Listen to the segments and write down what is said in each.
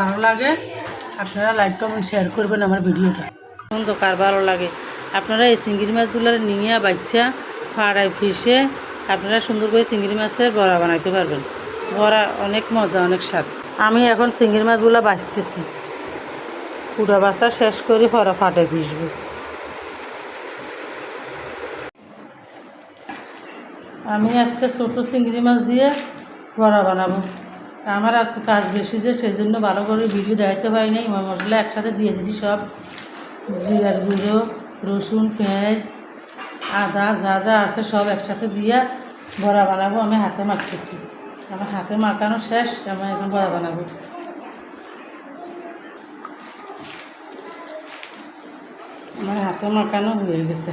ভালো লাগে, আপনারা লাইক কমেন্ট শেয়ার করবেন আমার ভিডিওটা। তো কার ভালো লাগে? আপনারা এই চিংড়ি মাছগুলো নিয়ে বাচ্চা ফাড়াই ফিসে আপনারা সুন্দর করে চিংড়ি মাছের বড়া বানাইতে পারবেন। বড়া অনেক মজা, অনেক স্বাদ। আমি এখন চিংড়ি মাছগুলো বাঁচতেছি। পুরা বাছা শেষ করে ফরা ফাটে ফিসবো আমি আজকে ছোটো চিংড়ি মাছ দিয়ে বড়া বানাবো। আমার আজকে কাজ বেশি যে, সেই জন্য ভালো করে ভিডিও দেখাতে পারি নাই। মশলা একসাথে দিয়ে দিয়েছি সব। জিরার গুঁড়ো, রসুন, পেঁয়াজ, আদা যা যা আছে সব একসাথে দিয়ে বড়া বানাবো। আমি হাতে মাখতেছি। আমার হাতে মাখানো শেষ, আমি এখন বড়া বানাবো। আমার হাতে মাখানো হয়ে গেছে।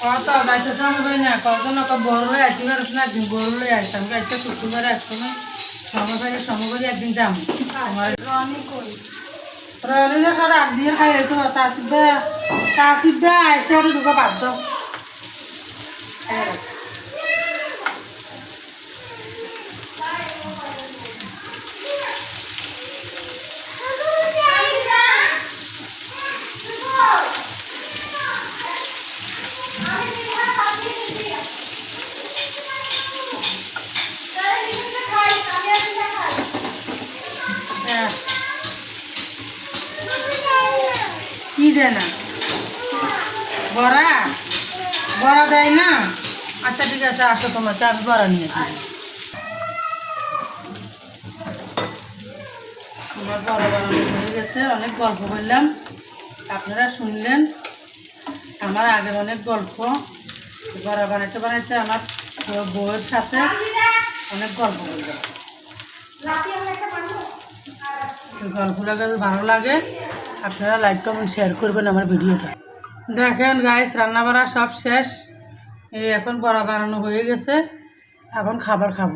কত? গাইতে সময় না। কত না বড় আসি পারছ না বড় আসতাম গাইতে শুক্রবার একসময় সময় সমবারে একদিন যাম। আমার রনি সব আগ দিয়ে খাই তো তাসিবা তাসিবা আইসা আর ঢুকা বাধ্য হ্যাঁ। কি দেয় না? বড়া? বড়া দেয় না? আচ্ছা ঠিক আছে, আসো তোমার আমি বড়া নিয়ে আমার বড়া বানানো হয়ে গেছে, অনেক গল্প করলাম আপনারা শুনলেন আমার আগের অনেক গল্প। বড়া বানাইতে বানাইতে আমার বউয়ের সাথে অনেক গল্প করলাম গল্পটা যদি ভালো লাগে, আপনারা লাইক কমেন্ট শেয়ার করবেন আমার ভিডিওটা। দেখেন গাইস রান্না বাড়া সব শেষ। এই এখন বড়া বানানো হয়ে গেছে। এখন খাবার খাব।